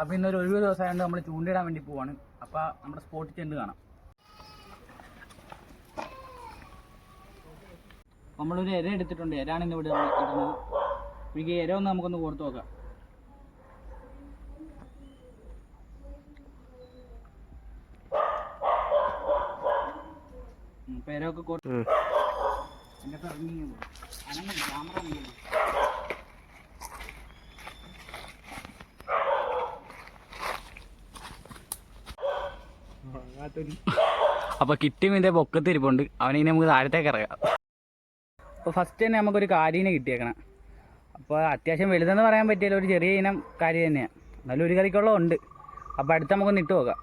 അപ്പോൾ ഇന്നൊരു ഒഴിവ് ദിവസമായതുകൊണ്ട് നമ്മൾ ചൂണ്ടിടാൻ വേണ്ടി പോവാണ്. അപ്പൊ നമ്മുടെ സ്പോട്ടിൽ ചെന്ന് കാണാം. നമ്മളൊരു ഇര എടുത്തിട്ടുണ്ട്. എരാണ് ഇന്ന് ഇവിടെ ഇടുന്നത്. എനിക്ക് ഇര ഒന്ന് നമുക്കൊന്ന് കൊടുത്തു നോക്കാം. ഇപ്പൊ ഇരയൊക്കെ കൊടുത്തു എന്റെ ക്യാമറ അനങ്ങും അപ്പൊ കിട്ടിയും ഇതേ പൊക്കത്ത് ഇരിപ്പുണ്ട്. അവനെ നമുക്ക് താഴത്തേക്ക് ഇറങ്ങാം അപ്പോൾ ഫസ്റ്റ് തന്നെ നമുക്കൊരു കാരീനെ കിട്ടിയേക്കണം. അപ്പോൾ അത്യാവശ്യം വലുതെന്ന് പറയാൻ പറ്റിയാലും ഒരു ചെറിയ ഇനം കാര്യം തന്നെയാണ് എന്നാലും ഒരു കറിക്കുള്ള ഉണ്ട്. അപ്പോൾ അടുത്ത് നമുക്കൊന്ന് ഇട്ട് നോക്കാം.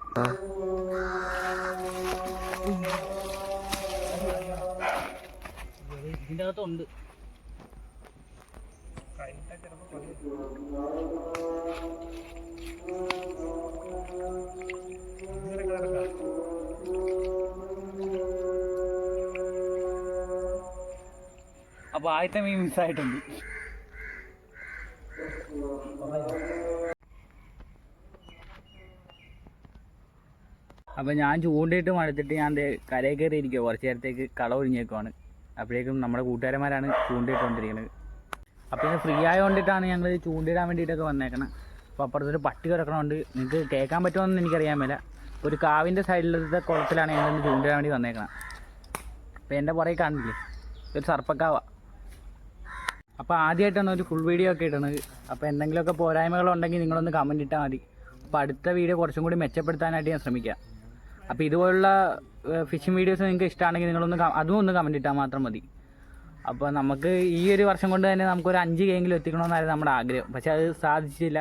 ഇതിന്റെ അകത്തുണ്ട് അപ്പോൾ ആദ്യത്തെ മീൻ മിസ്സായിട്ടുണ്ട് അപ്പോൾ ഞാൻ ചൂണ്ടിയിട്ട് മടുത്തിട്ട് ഞാൻ കരയിൽ കയറി ഇരിക്കുക കുറച്ച് നേരത്തേക്ക് കള ഒഴിഞ്ഞേക്കുവാണ്. അപ്പോഴേക്കും നമ്മുടെ കൂട്ടുകാരന്മാരാണ് ചൂണ്ടിയിട്ടുകൊണ്ടിരിക്കുന്നത് അപ്പോൾ ഇത് ഫ്രീ ആയതുകൊണ്ടിട്ടാണ് ഞങ്ങൾ ചൂണ്ടിടാൻ വേണ്ടിയിട്ടൊക്കെ വന്നേക്കണം. അപ്പോൾ അപ്പുറത്തൊരു പട്ടി കിടക്കണമുണ്ട് നിങ്ങൾക്ക് കേൾക്കാൻ പറ്റുമെന്ന് എനിക്കറിയാൻ മേല. ഒരു കാവിന്റെ സൈഡിലത്തെ കുളത്തിലാണ് ഞങ്ങൾ ചൂണ്ടിടാൻ വേണ്ടി വന്നേക്കണം. അപ്പോൾ എന്റെ പുറകെ കാണില്ലേ? ഒരു സർപ്പക്കാവ. അപ്പോൾ ആദ്യമായിട്ടാണ് ഒരു ഫുൾ വീഡിയോ ഒക്കെ ഇടുന്നത് അപ്പോൾ എന്തെങ്കിലുമൊക്കെ പോരായ്മകളുണ്ടെങ്കിൽ നിങ്ങളൊന്ന് കമന്റ് ഇട്ടാൽ മതി. അപ്പോൾ അടുത്ത വീഡിയോ കുറച്ചും കൂടി മെച്ചപ്പെടുത്താനായിട്ട് ഞാൻ ശ്രമിക്കാം. അപ്പോൾ ഇതുപോലുള്ള ഫിഷിംഗ് വീഡിയോസ് നിങ്ങൾക്ക് ഇഷ്ടമാണെങ്കിൽ നിങ്ങളൊന്ന് അതും ഒന്ന് കമന്റ് ഇട്ടാൽ മാത്രം മതി. അപ്പോൾ നമുക്ക് ഈ ഒരു വർഷം കൊണ്ട് തന്നെ നമുക്കൊരു അഞ്ച് കെയെങ്കിലും എത്തിക്കണമെന്നായിരുന്നു നമ്മുടെ ആഗ്രഹം. പക്ഷേ അത് സാധിച്ചില്ല.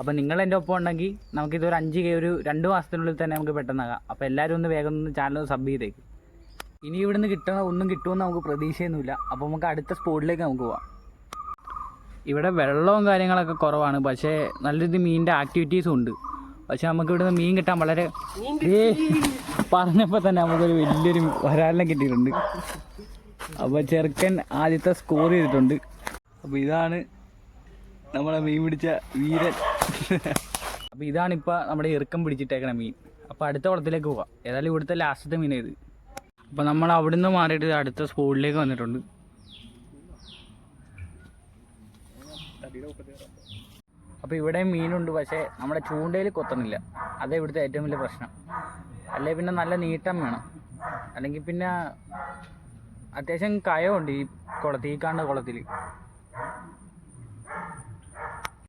അപ്പോൾ നിങ്ങൾ എന്റെ ഒപ്പം ഉണ്ടെങ്കിൽ നമുക്കിതൊരു അഞ്ച് കെ ഒരു രണ്ട് മാസത്തിനുള്ളിൽ തന്നെ നമുക്ക് പെട്ടെന്നാകാം അപ്പോൾ എല്ലാവരും ഒന്ന് വേഗം ഒന്ന് ചാനൽ സബ് ചെയ്തേക്ക്. ഇനി ഇവിടുന്ന് കിട്ടണ ഒന്നും കിട്ടുമെന്ന് നമുക്ക് പ്രതീക്ഷയൊന്നുമില്ല. അപ്പോൾ നമുക്ക് അടുത്ത സ്പോട്ടിലേക്ക് നമുക്ക് പോവാം. ഇവിടെ വെള്ളവും കാര്യങ്ങളൊക്കെ കുറവാണ്. പക്ഷേ നല്ല രീതി മീനിന്റെ ആക്ടിവിറ്റീസും ഉണ്ട്. പക്ഷെ നമുക്ക് ഇവിടുന്ന് മീൻ കിട്ടാൻ വളരെ ഏ പറഞ്ഞപ്പോൾ തന്നെ നമുക്കൊരു വലിയൊരു വരാലിനെ കിട്ടിയിട്ടുണ്ട്. അപ്പോൾ ചെറുക്കൻ ആദ്യത്തെ സ്കോർ ചെയ്തിട്ടുണ്ട്. അപ്പോൾ ഇതാണ് നമ്മളെ മീൻ പിടിച്ച വീരൻ. അപ്പോൾ ഇതാണിപ്പോൾ നമ്മുടെ ഇറുക്കം പിടിച്ചിട്ടേക്കണ മീൻ. അപ്പോൾ അടുത്ത കുളത്തിലേക്ക് പോവാം. ഏതായാലും ഇവിടുത്തെ ലാസ്റ്റത്തെ മീൻ ഇത്. അപ്പോൾ നമ്മൾ അവിടുന്ന് മാറിയിട്ട് അടുത്ത സ്പോട്ടിലേക്ക് വന്നിട്ടുണ്ട്. അപ്പോൾ ഇവിടെ മീനുണ്ട് പക്ഷേ നമ്മുടെ ചൂണ്ടയിൽ കൊത്തണില്ല. അതേ ഇവിടുത്തെ ഏറ്റവും വലിയ പ്രശ്നം. അല്ലെ പിന്നെ നല്ല നീട്ടം വേണം. അല്ലെങ്കിൽ പിന്നെ അത്യാവശ്യം കയമുണ്ട് ഈ കുളത്തിൽ ഈ കാണുന്ന കുളത്തിൽ